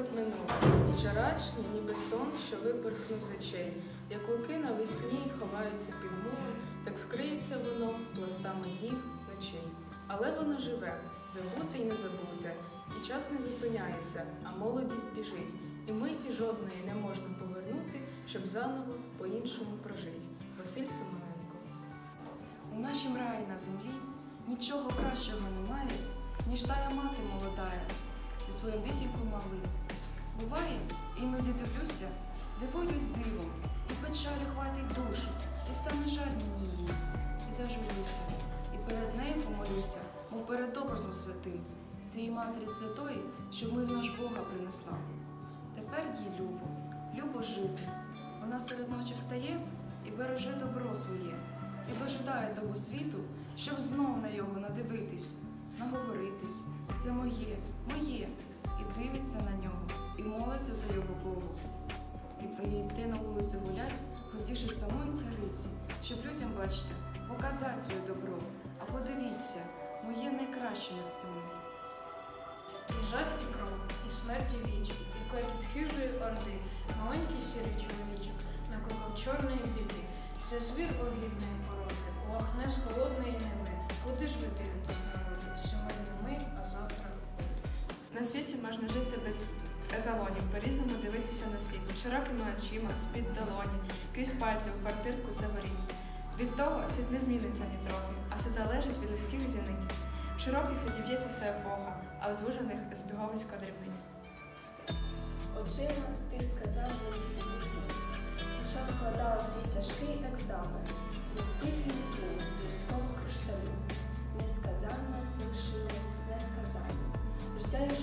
Вернуть, минуле. Вчорашнє, ніби сон, що випорхнув з очей. Як луки навесні ховаються під мури, так вкриється воно пластами днів ночей. Але воно живе, забуте й не забуте, і час не зупиняється, а молодість біжить. І миті жодної не можна повернути, щоб заново по-іншому прожить. Василь Семененко. У нашім раї на землі нічого кращого немає, ніж тая мати молодая зі своїм дитінком малим. Буває, іноді дивлюся, дивуюсь дивом, і печаль хватить душу, і стане жаль мені її, і зажурюся, і перед нею помолюся, мов перед образом святим, цієї матері святої, що мир наш Бога принесла. Тепер їй любо, любо жити. Вона серед ночі встає і береже добро своє, і дожидає того світу, щоб знов на його надивитись, наговоритись. Це моє, моє, і за його Богу. І йти на вулицю гулять, хотіше самої цариці, щоб людям, бачите, показати своє добро. А подивіться, моє найкраще цими. І жах і кров, і смерті віч, і клекіт хижої орди, маленький сірий чоловічок, на кроком чорної біди. Це звір огідної породи, лохне з холодної неви. Куди ж ви дивитесь на волі? Сьогодні ми, а завтра ви. На світі можна жити без еталонів, по-різному дивитися на світ, широкими очима, з-під долоні, крізь пальці в квартирку за воріт. Від того світ не зміниться ні трохи, а все залежить від людських зіниць. В широких відіб'ється все епоха, а в звужених збіговисько дрібниць. Очима ти сказав мені. Душа складала свій тяжкий екзамен, від тихий дзвін гірського кришталю. Несказанно лишилось несказанно. Ждеш